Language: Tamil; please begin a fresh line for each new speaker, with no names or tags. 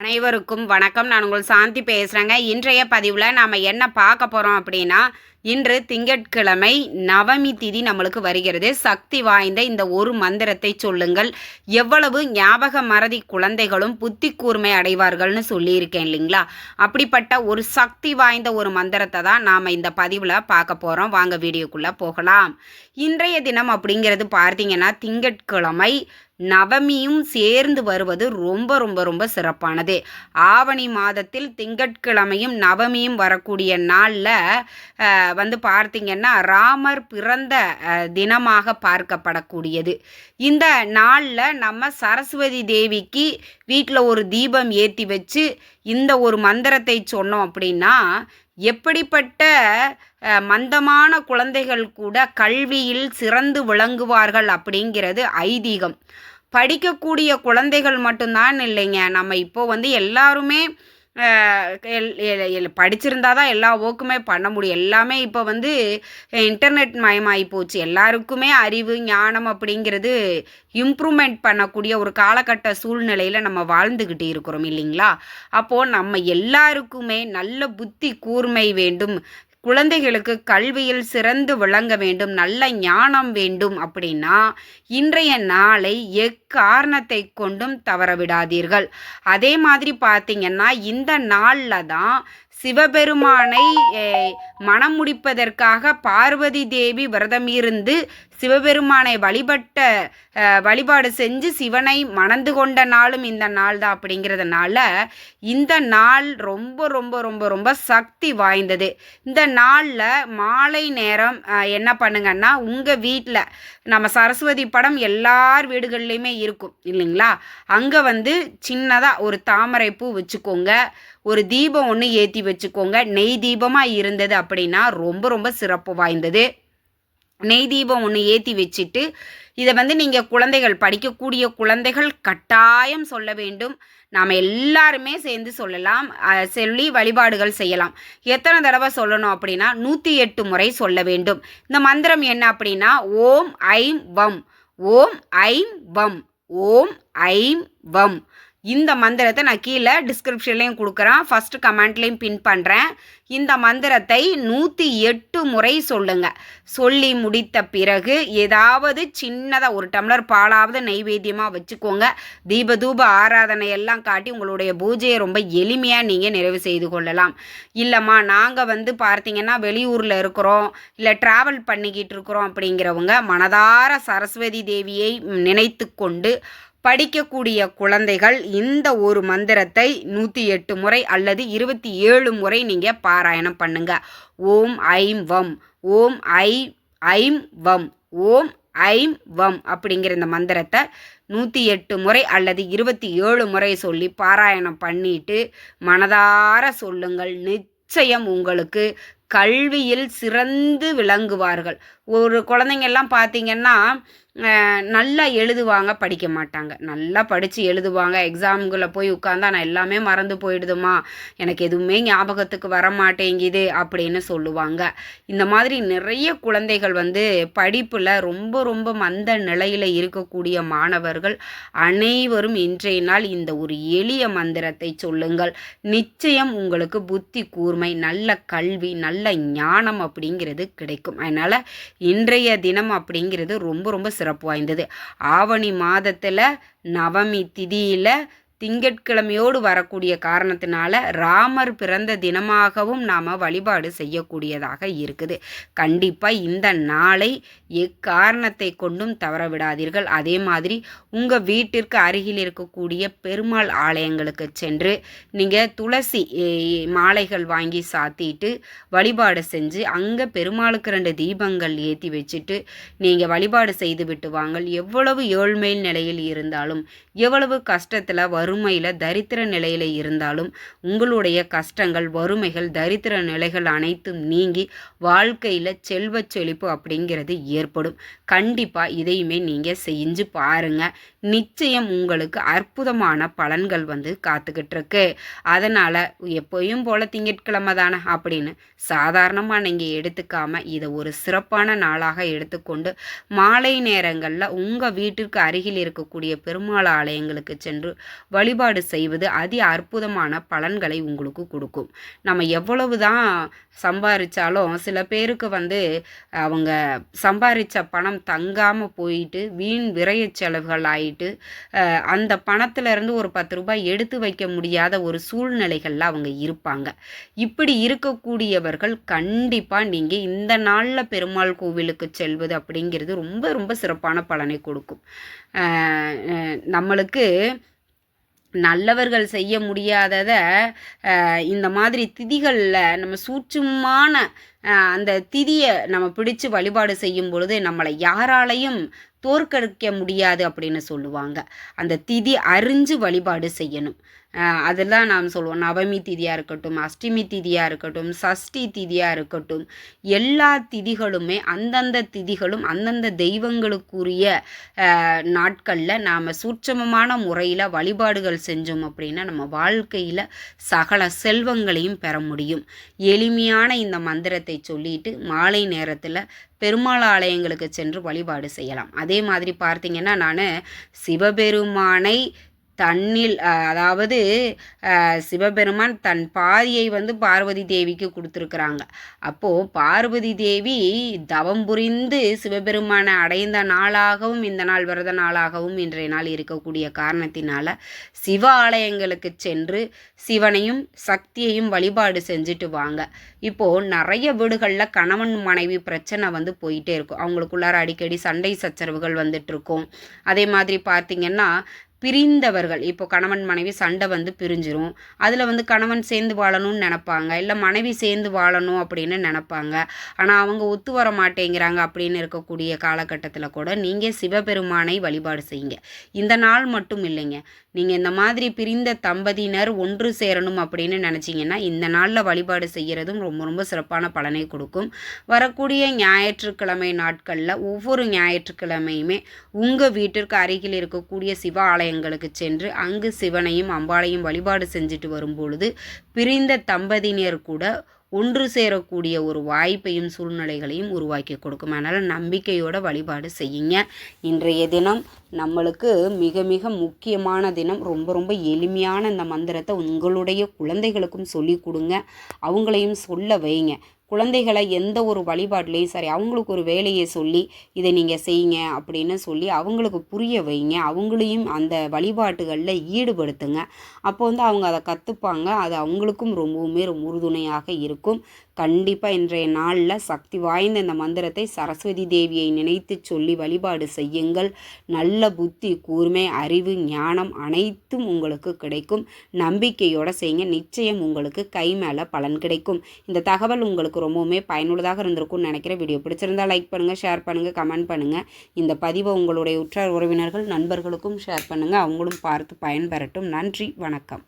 அனைவருக்கும் வணக்கம். நான் உங்கள் சாந்தி பேசுகிறேங்க இன்றைய பதிவில் நாம் என்ன பார்க்க போகிறோம் அப்படின்னா இன்று திங்கட்கிழமை நவமி திதி நம்மளுக்கு வருகிறது. சக்தி வாய்ந்த இந்த ஒரு மந்திரத்தை சொல்லுங்கள். எவ்வளவு ஞாபக மறதி குழந்தைகளும் புத்தி கூர்மை அடைவார்கள்னு சொல்லியிருக்கேன் இல்லைங்களா? அப்படிப்பட்ட ஒரு சக்தி வாய்ந்த ஒரு மந்திரத்தை தான் நாம் இந்த பதிவில் பார்க்க போகிறோம் வாங்க வீடியோக்குள்ளே போகலாம். இன்றைய தினம் அப்படிங்கிறது பார்த்தீங்கன்னா திங்கட்கிழமை நவமியும் சேர்ந்து வருவது ரொம்ப ரொம்ப ரொம்ப சிறப்பானது. ஆவணி மாதத்தில் திங்கட்கிழமையும் நவமியும் வரக்கூடிய நாளில் வந்து பார்த்தீங்கன்னா ராமர் பிறந்த தினமாக பார்க்கப்படக்கூடியது. இந்த நாளில் நம்ம சரஸ்வதி தேவிக்கு வீட்டில் ஒரு தீபம் ஏற்றி வச்சு இந்த ஒரு மந்திரத்தை சொன்னோம் அப்படின்னா எப்படிப்பட்ட மந்தமான குழந்தைகள் கூட கல்வியில் சிறந்து விளங்குவார்கள் அப்படிங்கிறது ஐதீகம். படிக்கக்கூடிய குழந்தைகள் மட்டும்தான் இல்லைங்க. நம்ம இப்போ வந்து எல்லாருமே படிச்சிருந்தா தான் எல்லா ஒர்க்குமே பண்ண முடியும். எல்லாமே இப்போ வந்து இன்டர்நெட் மயமாகி போச்சு. எல்லாருக்குமே அறிவு ஞானம் அப்படிங்கிறது இம்ப்ரூவ்மெண்ட் பண்ணக்கூடிய ஒரு காலகட்ட சூழ்நிலையில் நம்ம வாழ்ந்துக்கிட்டு இருக்கிறோம் இல்லைங்களா? அப்போது நம்ம எல்லாருக்குமே நல்ல புத்தி கூர்மை வேண்டும். குழந்தைகளுக்கு கல்வியில் சிறந்து விளங்க வேண்டும் நல்ல ஞானம் வேண்டும் அப்படின்னா இன்றைய நாளை எக்காரணத்தை கொண்டும் தவற விடாதீர்கள். அதே மாதிரி பார்த்தீங்கன்னா இந்த நாளில் தான் சிவபெருமானை மனம் முடிப்பதற்காக பார்வதி தேவி விரதம் இருந்து சிவபெருமானை வழிபட்ட வழிபாடு செஞ்சு சிவனை மணந்து கொண்ட நாளும் இந்த நாள் தான் அப்படிங்கிறதுனால இந்த நாள் ரொம்ப ரொம்ப ரொம்ப ரொம்ப சக்தி வாய்ந்தது. இந்த நாளில் மாலை நேரம் என்ன பண்ணுங்கன்னா உங்கள் வீட்டில் நம்ம சரஸ்வதி படம் எல்லார் வீடுகள்லையுமே இருக்கும் இல்லைங்களா? அங்கே வந்து சின்னதாக ஒரு தாமரை பூ வச்சுக்கோங்க. ஒரு தீபம் ஒன்று ஏற்றி வச்சுக்கோங்க. நெய் தீபமாக இருந்தது அப்படின்னா ரொம்ப ரொம்ப சிறப்பு வாய்ந்தது. நெய் தீபம் ஒன்று ஏற்றி வச்சுட்டு இதை வந்து நீங்கள் குழந்தைகள் படிக்கக்கூடிய குழந்தைகள் கட்டாயம் சொல்ல வேண்டும். நாம் எல்லாருமே சேர்ந்து சொல்லலாம். சொல்லி வழிபாடுகள் செய்யலாம். எத்தனை தடவை சொல்லணும் அப்படின்னா நூற்றி எட்டு முறை சொல்ல வேண்டும். இந்த மந்திரம் என்ன அப்படின்னா ஓம் ஐம் வம். ஓம் ஐம் வம். ஓம் ஐம் வம். இந்த மந்திரத்தை நான் கீழே டிஸ்கிரிப்ஷன்லேயும் கொடுக்குறேன். ஃபஸ்ட்டு கமெண்ட்லேயும் பின் பண்ணுறேன் இந்த மந்திரத்தை நூற்றி எட்டு முறை சொல்லுங்கள் சொல்லி முடித்த பிறகு ஏதாவது சின்னதாக ஒரு டம்ளர் பாலாவது நைவேத்தியமாக வச்சுக்கோங்க. தீப தூப ஆராதனை எல்லாம் காட்டி உங்களுடைய பூஜையை ரொம்ப எளிமையாக நீங்கள் நிறைவு செய்து கொள்ளலாம். இல்லைம்மா நாங்கள் வந்து பார்த்தீங்கன்னா வெளியூரில் இருக்கிறோம். இல்லை ட்ராவல் பண்ணிக்கிட்டு இருக்கிறோம் அப்படிங்கிறவங்க மனதார சரஸ்வதி தேவியை நினைத்து கொண்டு படிக்கக்கூடிய குழந்தைகள் இந்த ஒரு மந்திரத்தை நூற்றி எட்டு முறை அல்லது இருபத்தி ஏழு முறை நீங்கள் பாராயணம் பண்ணுங்க. ஓம் ஐம் வம். ஓம் ஐ ஐம் வம். ஓம் ஐம் வம் அப்படிங்கிற இந்த மந்திரத்தை நூற்றி எட்டு முறை அல்லது இருபத்தி ஏழு முறை சொல்லி பாராயணம் பண்ணிட்டு மனதார சொல்லுங்கள். நிச்சயம் உங்களுக்கு கல்வியில் சிறந்து விளங்குவார்கள். ஒரு குழந்தைங்க எல்லாம் பார்த்தீங்கன்னா நல்லா எழுதுவாங்க படிக்க மாட்டாங்க. நல்லா படித்து எழுதுவாங்க. எக்ஸாம்குள்ளே போய் உட்காந்தா நான் எல்லாமே மறந்து போயிடுதுமா. எனக்கு எதுவுமே ஞாபகத்துக்கு வர மாட்டேங்குது அப்படின்னு சொல்லுவாங்க. இந்த மாதிரி நிறைய குழந்தைகள் வந்து படிப்பில் ரொம்ப ரொம்ப மந்த நிலையில் இருக்கக்கூடிய மாணவர்கள் அனைவரும் இன்றைய நாள் இந்த ஒரு எளிய மந்திரத்தை சொல்லுங்கள். நிச்சயம் உங்களுக்கு புத்தி கூர்மை நல்ல கல்வி நல்ல நல்ல ஞானம் அப்படிங்கிறது கிடைக்கும். அதனால் இன்றைய தினம் அப்படிங்கிறது ரொம்ப ரொம்ப சிறப்பு வாய்ந்தது. ஆவணி மாதத்தில் நவமி திதியில் திங்கட்கிழமையோடு வரக்கூடிய காரணத்தினால ராமர் பிறந்த தினமாகவும் நாம் வழிபாடு செய்யக்கூடியதாக இருக்குது. கண்டிப்பாக இந்த நாளை எக்காரணத்தை கொண்டும் தவற விடாதீர்கள். அதே மாதிரி உங்கள் வீட்டிற்கு அருகில் இருக்கக்கூடிய பெருமாள் ஆலயங்களுக்கு சென்று நீங்கள் துளசி மாலைகள் வாங்கி சாத்திட்டு வழிபாடு செஞ்சு அங்கே பெருமாளுக்கு ரெண்டு தீபங்கள் ஏற்றி வச்சுட்டு நீங்கள் வழிபாடு செய்து விட்டு வாங்கள். எவ்வளவு ஏழ்மையில் நிலையில் இருந்தாலும் எவ்வளவு கஷ்டத்தில் வறுமையில் தரித்திர நிலையில் இருந்தாலும் உங்களுடைய கஷ்டங்கள் வறுமைகள் தரித்திர நிலைகள் அனைத்தும் நீங்கி வாழ்க்கையில் செல்வச் செழிப்பு அப்படிங்கிறது ஏற்படும். கண்டிப்பாக இதையுமே நீங்கள் செஞ்சு பாருங்கள் நிச்சயம் உங்களுக்கு அற்புதமான பலன்கள் வந்து காத்துக்கிட்டு இருக்கு அதனால் எப்போயும் போல் திங்கட்கிழமை தானே அப்படின்னு சாதாரணமாக நீங்கள் எடுத்துக்காம இதை ஒரு சிறப்பான நாளாக எடுத்துக்கொண்டு மாலை நேரங்களில் உங்கள் வீட்டிற்கு அருகில் இருக்கக்கூடிய பெருமாள் ஆலயங்களுக்கு சென்று வழிபாடு செய்வது அதி அற்புதமான பலன்களை உங்களுக்கு கொடுக்கும். நம்ம எவ்வளவு தான் சம்பாதிச்சாலும் சில பேருக்கு வந்து அவங்க சம்பாதிச்ச பணம் தங்காமல் போயிட்டு வீண் விரைய செலவுகள் ஆயிட்டு அந்த பணத்திலிருந்து ஒரு பத்து ரூபாய் எடுத்து வைக்க முடியாத ஒரு சூழ்நிலைகளில் அவங்க இருப்பாங்க. இப்படி இருக்கக்கூடியவர்கள் கண்டிப்பாக நீங்கள் இந்த நாளில் பெருமாள் கோவிலுக்கு செல்வது அப்படிங்கிறது ரொம்ப ரொம்ப சிறப்பான பலனை கொடுக்கும். நம்மளுக்கு நல்லவர்கள் செய்ய முடியாததை இந்த மாதிரி திதிகளில் நம்ம சூட்சுமான அந்த திதியை நம்ம பிடிச்சு வழிபாடு செய்யும் பொழுது நம்மளை யாராலையும் தோற்கடிக்க முடியாது அப்படின்னு சொல்லுவாங்க. அந்த திதி அறிஞ்சு வழிபாடு செய்யணும். அதெல்லாம் நாம் சொல்லுவோம் நவமி திதியாக இருக்கட்டும் அஷ்டமி திதியாக இருக்கட்டும் சஷ்டி திதியாக இருக்கட்டும் எல்லா திதிகளுமே அந்தந்த திதிகளும் அந்தந்த தெய்வங்களுக்குரிய நாட்களில் நாம் சூட்சமமான முறையில் வழிபாடுகள் செஞ்சோம் அப்படின்னா நம்ம வாழ்க்கையில் சகல செல்வங்களையும் பெற முடியும். எளிமையான இந்த மந்திரத்தை சொல்லிட்டு மாலை நேரத்தில் பெருமாள் ஆலயங்களுக்கு சென்று வழிபாடு செய்யலாம். அதே மாதிரி பார்த்தீங்கன்னா நான் சிவபெருமானை தன்னில் அதாவது சிவபெருமான் தன் பாதியை வந்து பார்வதி தேவிக்கு கொடுத்துருக்குறாங்க. அப்போது பார்வதி தேவி தவம் புரிந்து சிவபெருமானை அடைந்த நாளாகவும் இந்த நாள் விரத நாளாகவும் இன்றைய நாள் இருக்கக்கூடிய காரணத்தினால சிவ ஆலயங்களுக்கு சென்று சிவனையும் சக்தியையும் வழிபாடு செஞ்சுட்டு வாங்க. இப்போது நிறைய வீடுகளில் கணவன் மனைவி பிரச்சனை வந்து போயிட்டே இருக்கும். அவங்களுக்குள்ளார அடிக்கடி சண்டை சச்சரவுகள் வந்துட்டு இருக்கும். அதே மாதிரி பார்த்திங்கன்னா பிரிந்தவர்கள். இப்போ கணவன் மனைவி சண்டை வந்து பிரிஞ்சிரும். அதில் வந்து கணவன் சேர்ந்து வாழணும்னு நினப்பாங்க. இல்லை மனைவி சேர்ந்து வாழணும் அப்படின்னு நினப்பாங்க. ஆனால் அவங்க ஒத்து வர மாட்டேங்கிறாங்க அப்படின்னு இருக்கக்கூடிய காலகட்டத்தில் கூட நீங்கள் சிவபெருமானை வழிபாடு செய்யுங்க. இந்த நாள் மட்டும் இல்லைங்க. நீங்கள் இந்த மாதிரி பிரிந்த தம்பதியினர் ஒன்று சேரணும் அப்படின்னு நினச்சிங்கன்னா இந்த நாளில் வழிபாடு செய்கிறதும் ரொம்ப ரொம்ப சிறப்பான பலனை கொடுக்கும். வரக்கூடிய ஞாயிற்றுக்கிழமை நாட்களில் ஒவ்வொரு ஞாயிற்றுக்கிழமையுமே உங்கள் வீட்டிற்கு அருகில் இருக்கக்கூடிய சிவ ஆலயங்களுக்கு சென்று அங்கு சிவனையும் அம்பாளையும் வழிபாடு செஞ்சுட்டு வரும்பொழுது பிரிந்த தம்பதியினர் கூட ஒன்று சேரக்கூடிய ஒரு வாய்ப்பையும் சூழ்நிலைகளையும் உருவாக்கி கொடுக்கும். அதனால் நம்பிக்கையோட வழிபாடு செய்யுங்க. இன்றைய தினம் நம்மளுக்கு மிக மிக முக்கியமான தினம். ரொம்ப ரொம்ப எளிமையான இந்த மந்திரத்தை உங்களுடைய குழந்தைகளுக்கும் சொல்லி கொடுங்க. அவங்களையும் சொல்ல வைங்க. குழந்தைகளை எந்த ஒரு வழிபாட்லேயும் சரி அவங்களுக்கு ஒரு வேலையை சொல்லி இதை நீங்கள் செய்யுங்க அப்படின்னு சொல்லி அவங்களுக்கு புரிய வைங்க. அவங்களையும் அந்த வழிபாட்டுகளில் ஈடுபடுத்துங்க. அப்போ வந்து அவங்க அதை கற்றுப்பாங்க அது அவங்களுக்கும் ரொம்பவுமே உறுதுணையாக இருக்கும். கண்டிப்பாக இன்றைய நாளில் சக்தி வாய்ந்த இந்த மந்திரத்தை சரஸ்வதி தேவியை நினைத்து சொல்லி வழிபாடு செய்யுங்கள். நல்ல புத்தி கூர்மை அறிவு ஞானம் அனைத்தும் உங்களுக்கு கிடைக்கும். நம்பிக்கையோடு செய்யுங்க. நிச்சயம் உங்களுக்கு கை மேலே பலன் கிடைக்கும். இந்த தகவல் உங்களுக்கு ரொம்பவுமே பயனுள்ளதாக இருந்திருக்கும்னு நினைக்கிறேன். வீடியோ பிடிச்சிருந்தா லைக் பண்ணுங்கள் ஷேர் பண்ணுங்கள் கமெண்ட் பண்ணுங்கள் இந்த பதிவை உங்களுடைய உற்றார் உறவினர்கள் நண்பர்களுக்கும் ஷேர் பண்ணுங்கள் அவங்களும் பார்த்து பயன்பெறட்டும். நன்றி வணக்கம்.